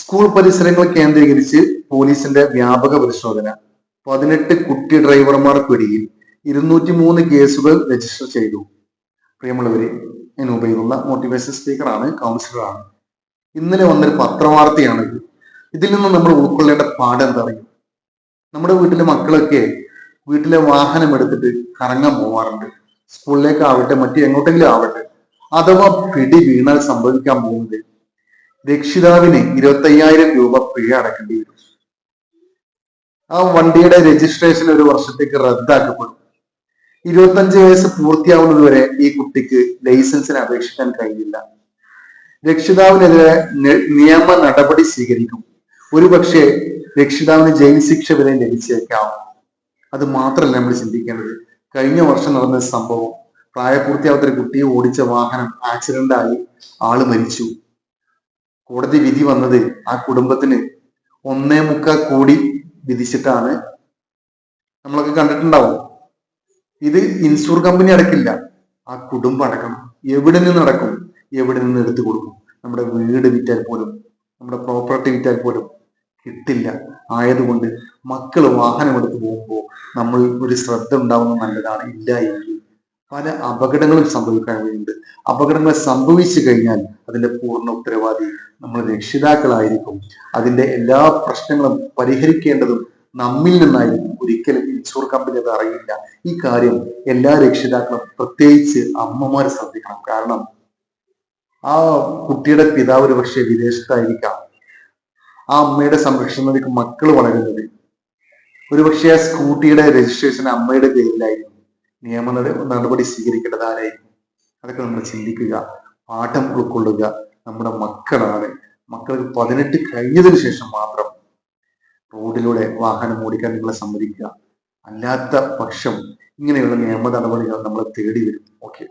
School പരിസരങ്ങൾ കേന്ദ്രീകരിച്ച് പോലീസിന്റെ വ്യാപക പരിശോധന. പതിനെട്ട് കുട്ടി ഡ്രൈവർമാർ പിടിയിൽ ഇരുന്നൂറ്റി മൂന്ന് കേസുകൾ രജിസ്റ്റർ ചെയ്തു. പ്രിയമുള്ളവരെ ഞാൻ ഉപയോഗിക്കുന്ന മോട്ടിവേഷൻ സ്പീക്കറാണ് കൗൺസിലറാണ്. ഇന്നലെ വന്നൊരു പത്രവാർത്തയാണ് ഇത്. ഇതിൽ നിന്ന് നമ്മൾ ഉൾക്കൊള്ളേണ്ട പാഠം എന്താ അറിയും നമ്മുടെ വീട്ടിലെ മക്കളൊക്കെ വീട്ടിലെ വാഹനം എടുത്തിട്ട് കറങ്ങാൻ പോവാറുണ്ട്. സ്കൂളിലേക്ക് സ്കൂളിലേക്കാവട്ടെ മറ്റു എങ്ങോട്ടെങ്കിലും ആവട്ടെ. അഥവാ പിടി വീണാൽ സംഭവിക്കാൻ പോകുന്നത് രക്ഷിതാവിന് ഇരുപത്തയ്യായിരം രൂപ പിഴ അടക്കേണ്ടി വരും ആ വണ്ടിയുടെ രജിസ്ട്രേഷൻ ഒരു വർഷത്തേക്ക് റദ്ദാക്കപ്പെടും. ഇരുപത്തഞ്ച് വയസ്സ് പൂർത്തിയാവുന്നത് വരെ ഈ കുട്ടിക്ക് ലൈസൻസിന് അപേക്ഷിക്കാൻ കഴിയില്ല. രക്ഷിതാവിനെതിരെ നിയമ നടപടി സ്വീകരിക്കും. ഒരുപക്ഷെ രക്ഷിതാവിന് ജയിൽ ശിക്ഷ വരെ ലഭിച്ചേക്കാം. അത് മാത്രമല്ല നമ്മൾ ചിന്തിക്കേണ്ടത്. കഴിഞ്ഞ വർഷം നടന്ന സംഭവം പ്രായപൂർത്തിയാവാത്ത ഒരു കുട്ടിയെ ഓടിച്ച വാഹനം ആക്സിഡന്റ് ആയി ആൾ മരിച്ചു. കോടതി വിധി വന്നത് ആ കുടുംബത്തിന് ഒന്നേ മുക്കാൽ കോടി വിധിച്ചിട്ടാണ്. നമ്മളൊക്കെ കണ്ടിട്ടുണ്ടാവും. ഇത് ഇൻഷുർ കമ്പനി അടക്കില്ല. ആ കുടുംബം അടക്കണം എവിടെ നിന്ന് അടക്കും എവിടെ നിന്ന് എടുത്തു കൊടുക്കും? നമ്മുടെ വീട് വിറ്റാൽ പോലും നമ്മുടെ പ്രോപ്പർട്ടി വിറ്റാൽ പോലും കിട്ടില്ല. ആയതുകൊണ്ട് മക്കൾ വാഹനം എടുത്തു പോകുമ്പോൾ നമ്മൾ ഒരു ശ്രദ്ധ ഉണ്ടാവുന്നത് നല്ലതാണ്. ഇല്ല എങ്കിൽ പല അപകടങ്ങളും സംഭവിക്കാൻ വേണ്ടിയുണ്ട് അപകടങ്ങൾ സംഭവിച്ചു കഴിഞ്ഞാൽ അതിന്റെ പൂർണ ഉത്തരവാദി നമ്മൾ രക്ഷിതാക്കളായിരിക്കും. അതിന്റെ എല്ലാ പ്രശ്നങ്ങളും പരിഹരിക്കേണ്ടതും നമ്മിൽ നിന്നായിരിക്കും. ഒരിക്കലും ഇൻഷുർ കമ്പനി അത് അറിയില്ല. ഈ കാര്യം എല്ലാ രക്ഷിതാക്കളും പ്രത്യേകിച്ച് അമ്മമാരെ ശ്രദ്ധിക്കണം. കാരണം ആ കുട്ടിയുടെ പിതാവ് ഒരു പക്ഷേ വിദേശത്തായിരിക്കാം. ആ അമ്മയുടെ സംരക്ഷണത്തിലേക്ക് മക്കൾ വളരുന്നത്. ഒരുപക്ഷെ ആ സ്കൂട്ടിയുടെ രജിസ്ട്രേഷൻ അമ്മയുടെ പേരിലായിരിക്കും. നിയമ നട- നടപടി സ്വീകരിക്കേണ്ടത് ആരായിരിക്കും? അതൊക്കെ നമ്മൾ ചിന്തിക്കുക പാഠം ഉൾക്കൊള്ളുക. നമ്മുടെ മക്കളാണ്. മക്കൾക്ക് പതിനെട്ട് കഴിഞ്ഞതിന് ശേഷം മാത്രം റോഡിലൂടെ വാഹനം ഓടിക്കാൻ നിങ്ങളെ സമ്മതിക്കുക. അല്ലാത്ത പക്ഷം ഇങ്ങനെയുള്ള നിയമ നടപടികൾ നമ്മളെ തേടി വരും. ഓക്കെ